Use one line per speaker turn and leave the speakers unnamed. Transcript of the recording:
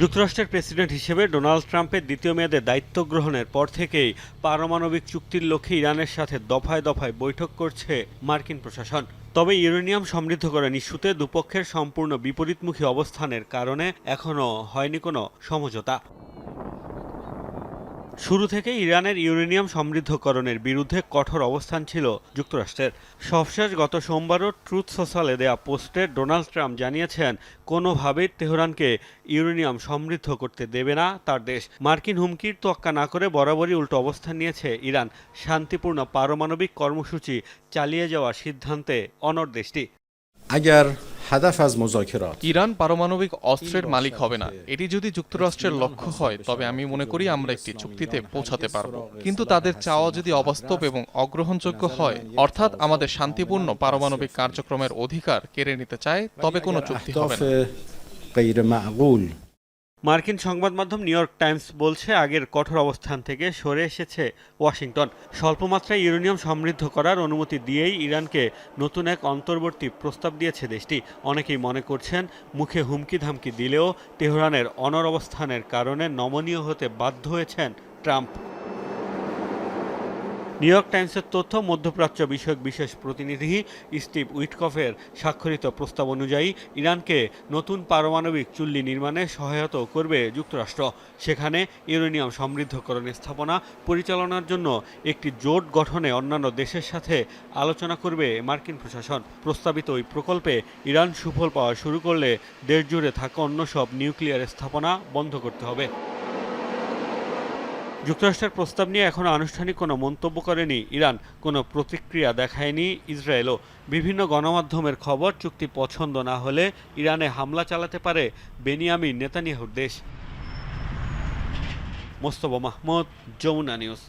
যুক্তরাষ্ট্রের প্রেসিডেন্ট হিসেবে ডোনাল্ড ট্রাম্পের দ্বিতীয় মেয়াদে দায়িত্ব গ্রহণের পর থেকেই পারমাণবিক চুক্তির লক্ষ্যে ইরানের সাথে দফায় দফায় বৈঠক করছে মার্কিন প্রশাসন। তবে ইউরেনিয়াম সমৃদ্ধ সমৃদ্ধকরণ ইস্যুতে দুপক্ষের সম্পূর্ণ বিপরীতমুখী অবস্থানের কারণে এখনও হয়নি কোনো সমঝোতা। শুরু থেকে ইরানের ইউরেনিয়াম সমৃদ্ধকরণের বিরুদ্ধে কঠোর অবস্থান ছিল যুক্তরাষ্ট্রের। সবশেষ গত সোমবারও ট্রুথ সোশ্যালে দেয়া পোস্টে ডোনাল্ড ট্রাম্প জানিয়েছেন, কোনোভাবেই তেহরানকে ইউরেনিয়াম সমৃদ্ধ করতে দেবে না তার দেশ। মার্কিন হুমকির তোয়াক্কা না করে বরাবরই উল্টো অবস্থান নিয়েছে ইরান। শান্তিপূর্ণ পারমাণবিক কর্মসূচি চালিয়ে যাওয়ার সিদ্ধান্তে অনর দেশটি।
আগের
ইরান পারমাণবিক অস্ত্রের মালিক হবে না। এটি যদি যুক্তরাষ্ট্রের লক্ষ্য হয় তবে আমি মনে করি আমরা একটি চুক্তিতে পৌঁছাতে পারব। কিন্তু তাদের চাওয়া যদি অবাস্তব এবং অগ্রহণযোগ্য হয় অর্থাৎ আমাদের শান্তিপূর্ণ পারমাণবিক কার্যক্রমের অধিকার কেড়ে নিতে চায় তবে কোনো চুক্তি হবে না।
মার্কিন সংবাদ মাধ্যম নিউ ইয়র্ক টাইমস বলছে, আগের কঠোর অবস্থান থেকে সরে এসেছে ওয়াশিংটন। স্বল্পমাত্রায় ইউরেনিয়াম সমৃদ্ধ করার অনুমতি দিয়েই ইরানকে নতুন এক অন্তর্বর্তী প্রস্তাব দিয়েছে দেশটি। অনেকেই মনে করছেন, মুখে হুমকি ধামকি দিলেও তেহরানের অনর অবস্থানের কারণে নমনীয় হতে বাধ্য হয়েছেন ট্রাম্প। নিউ ইয়র্ক টাইমসের তথ্য, মধ্যপ্রাচ্য বিষয়ক বিশেষ প্রতিনিধি স্টিভ উইটকফের স্বাক্ষরিত প্রস্তাব অনুযায়ী ইরানকে নতুন পারমাণবিক চুল্লি নির্মাণে সহায়তাও করবে যুক্তরাষ্ট্র। সেখানে ইউরেনিয়াম সমৃদ্ধকরণ স্থাপনা পরিচালনার জন্য একটি জোট গঠনে অন্যান্য দেশের সাথে আলোচনা করবে মার্কিন প্রশাসন। প্রস্তাবিত ওই প্রকল্পে ইরান সুফল পাওয়া শুরু করলে দেশ জুড়ে থাকা অন্য সব নিউক্লিয়ার স্থাপনা বন্ধ করতে হবে। যুক্তরাষ্ট্রের প্রস্তাব নিয়ে এখনও আনুষ্ঠানিক কোনো মন্তব্য করেনি ইরান। কোনো প্রতিক্রিয়া দেখায়নি ইসরায়েলও। বিভিন্ন গণমাধ্যমের খবর, চুক্তি পছন্দ না হলে ইরানে হামলা চালাতে পারে বেনিয়ামি নেতানিয়াহুর দেশ। মোস্তবা মাহমুদ, যমুনা নিউজ।